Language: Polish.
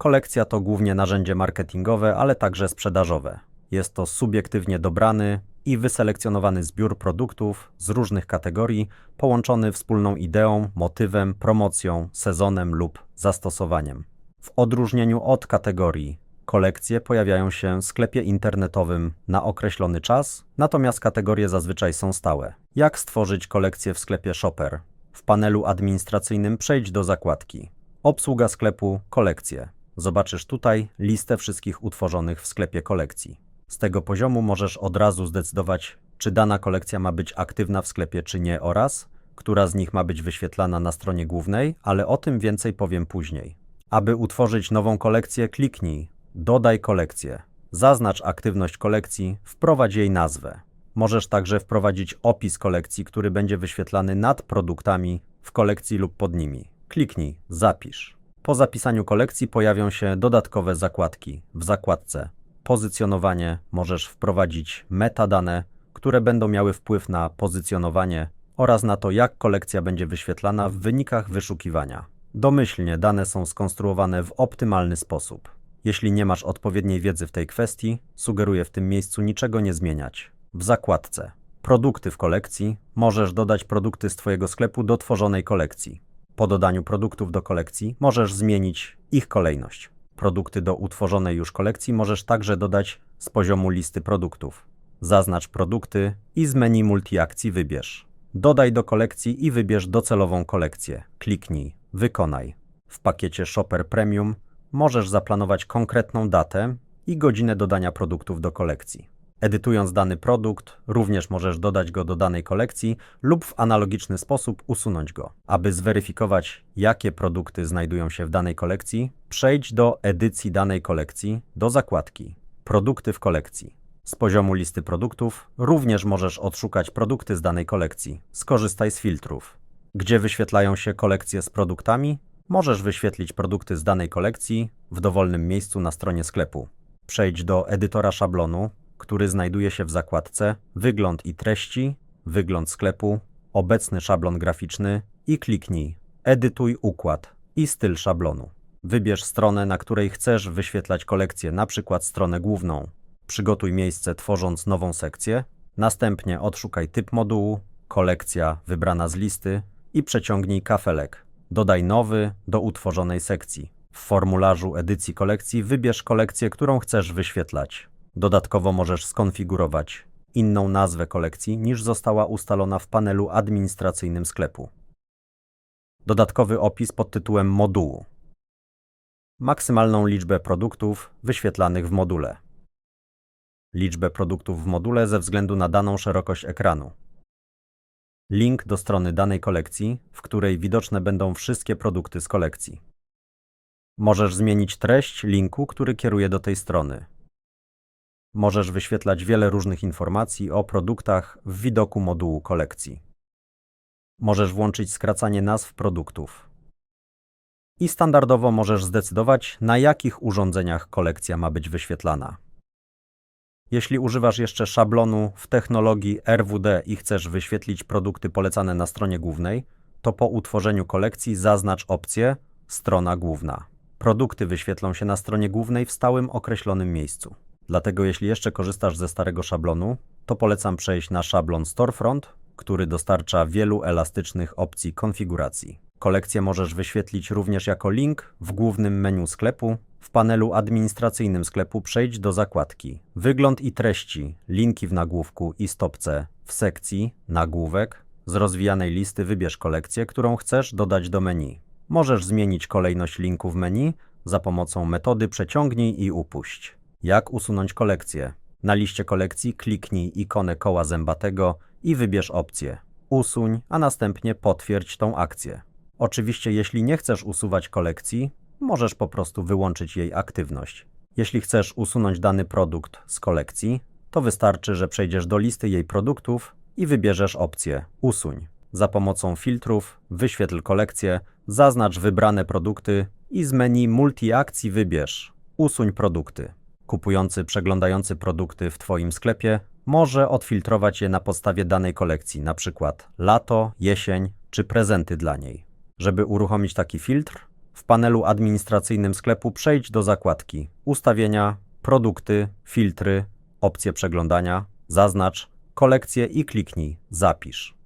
Kolekcja to głównie narzędzie marketingowe, ale także sprzedażowe. Jest to subiektywnie dobrany i wyselekcjonowany zbiór produktów z różnych kategorii, połączony wspólną ideą, motywem, promocją, sezonem lub zastosowaniem. W odróżnieniu od kategorii, kolekcje pojawiają się w sklepie internetowym na określony czas, natomiast kategorie zazwyczaj są stałe. Jak stworzyć kolekcję w sklepie Shopper? W panelu administracyjnym przejdź do zakładki Obsługa sklepu Kolekcje. Zobaczysz tutaj listę wszystkich utworzonych w sklepie kolekcji. Z tego poziomu możesz od razu zdecydować, czy dana kolekcja ma być aktywna w sklepie, czy nie, oraz która z nich ma być wyświetlana na stronie głównej, ale o tym więcej powiem później. Aby utworzyć nową kolekcję, kliknij Dodaj kolekcję. Zaznacz aktywność kolekcji, wprowadź jej nazwę. Możesz także wprowadzić opis kolekcji, który będzie wyświetlany nad produktami w kolekcji lub pod nimi. Kliknij Zapisz. Po zapisaniu kolekcji pojawią się dodatkowe zakładki. W zakładce Pozycjonowanie możesz wprowadzić metadane, które będą miały wpływ na pozycjonowanie oraz na to, jak kolekcja będzie wyświetlana w wynikach wyszukiwania. Domyślnie dane są skonstruowane w optymalny sposób. Jeśli nie masz odpowiedniej wiedzy w tej kwestii, sugeruję w tym miejscu niczego nie zmieniać. W zakładce Produkty w kolekcji możesz dodać produkty z Twojego sklepu do tworzonej kolekcji. Po dodaniu produktów do kolekcji możesz zmienić ich kolejność. Produkty do utworzonej już kolekcji możesz także dodać z poziomu listy produktów. Zaznacz produkty i z menu multiakcji wybierz. Dodaj do kolekcji i wybierz docelową kolekcję. Kliknij Wykonaj. W pakiecie Shopper Premium możesz zaplanować konkretną datę i godzinę dodania produktów do kolekcji. Edytując dany produkt, również możesz dodać go do danej kolekcji lub w analogiczny sposób usunąć go. Aby zweryfikować, jakie produkty znajdują się w danej kolekcji, przejdź do edycji danej kolekcji do zakładki Produkty w kolekcji. Z poziomu listy produktów również możesz odszukać produkty z danej kolekcji. Skorzystaj z filtrów. Gdzie wyświetlają się kolekcje z produktami, możesz wyświetlić produkty z danej kolekcji w dowolnym miejscu na stronie sklepu. Przejdź do edytora szablonu który znajduje się w zakładce Wygląd i treści, Wygląd sklepu, Obecny szablon graficzny i kliknij Edytuj układ i styl szablonu. Wybierz stronę, na której chcesz wyświetlać kolekcję, na przykład stronę główną. Przygotuj miejsce tworząc nową sekcję, następnie odszukaj typ modułu, kolekcja wybrana z listy i przeciągnij kafelek. Dodaj nowy do utworzonej sekcji. W formularzu edycji kolekcji wybierz kolekcję, którą chcesz wyświetlać. Dodatkowo możesz skonfigurować inną nazwę kolekcji niż została ustalona w panelu administracyjnym sklepu. Dodatkowy opis pod tytułem modułu. Maksymalną liczbę produktów wyświetlanych w module. Liczbę produktów w module ze względu na daną szerokość ekranu. Link do strony danej kolekcji, w której widoczne będą wszystkie produkty z kolekcji. Możesz zmienić treść linku, który kieruje do tej strony. Możesz wyświetlać wiele różnych informacji o produktach w widoku modułu kolekcji. Możesz włączyć skracanie nazw produktów. I standardowo możesz zdecydować, na jakich urządzeniach kolekcja ma być wyświetlana. Jeśli używasz jeszcze szablonu w technologii RWD i chcesz wyświetlić produkty polecane na stronie głównej, to po utworzeniu kolekcji zaznacz opcję Strona główna. Produkty wyświetlą się na stronie głównej w stałym określonym miejscu. Dlatego jeśli jeszcze korzystasz ze starego szablonu, to polecam przejść na szablon Storefront, który dostarcza wielu elastycznych opcji konfiguracji. Kolekcję możesz wyświetlić również jako link w głównym menu sklepu. W panelu administracyjnym sklepu przejdź do zakładki Wygląd i treści, linki w nagłówku i stopce w sekcji Nagłówek. Z rozwijanej listy wybierz kolekcję, którą chcesz dodać do menu. Możesz zmienić kolejność linków menu za pomocą metody przeciągnij i upuść. Jak usunąć kolekcję? Na liście kolekcji kliknij ikonę koła zębatego i wybierz opcję Usuń, a następnie potwierdź tą akcję. Oczywiście, jeśli nie chcesz usuwać kolekcji, możesz po prostu wyłączyć jej aktywność. Jeśli chcesz usunąć dany produkt z kolekcji, to wystarczy, że przejdziesz do listy jej produktów i wybierzesz opcję Usuń. Za pomocą filtrów wyświetl kolekcję, zaznacz wybrane produkty i z menu multi-akcji wybierz Usuń produkty. Kupujący przeglądający produkty w Twoim sklepie może odfiltrować je na podstawie danej kolekcji, np. lato, jesień czy prezenty dla niej. Żeby uruchomić taki filtr, w panelu administracyjnym sklepu przejdź do zakładki Ustawienia, Produkty, Filtry, Opcje przeglądania, zaznacz Kolekcje i kliknij Zapisz.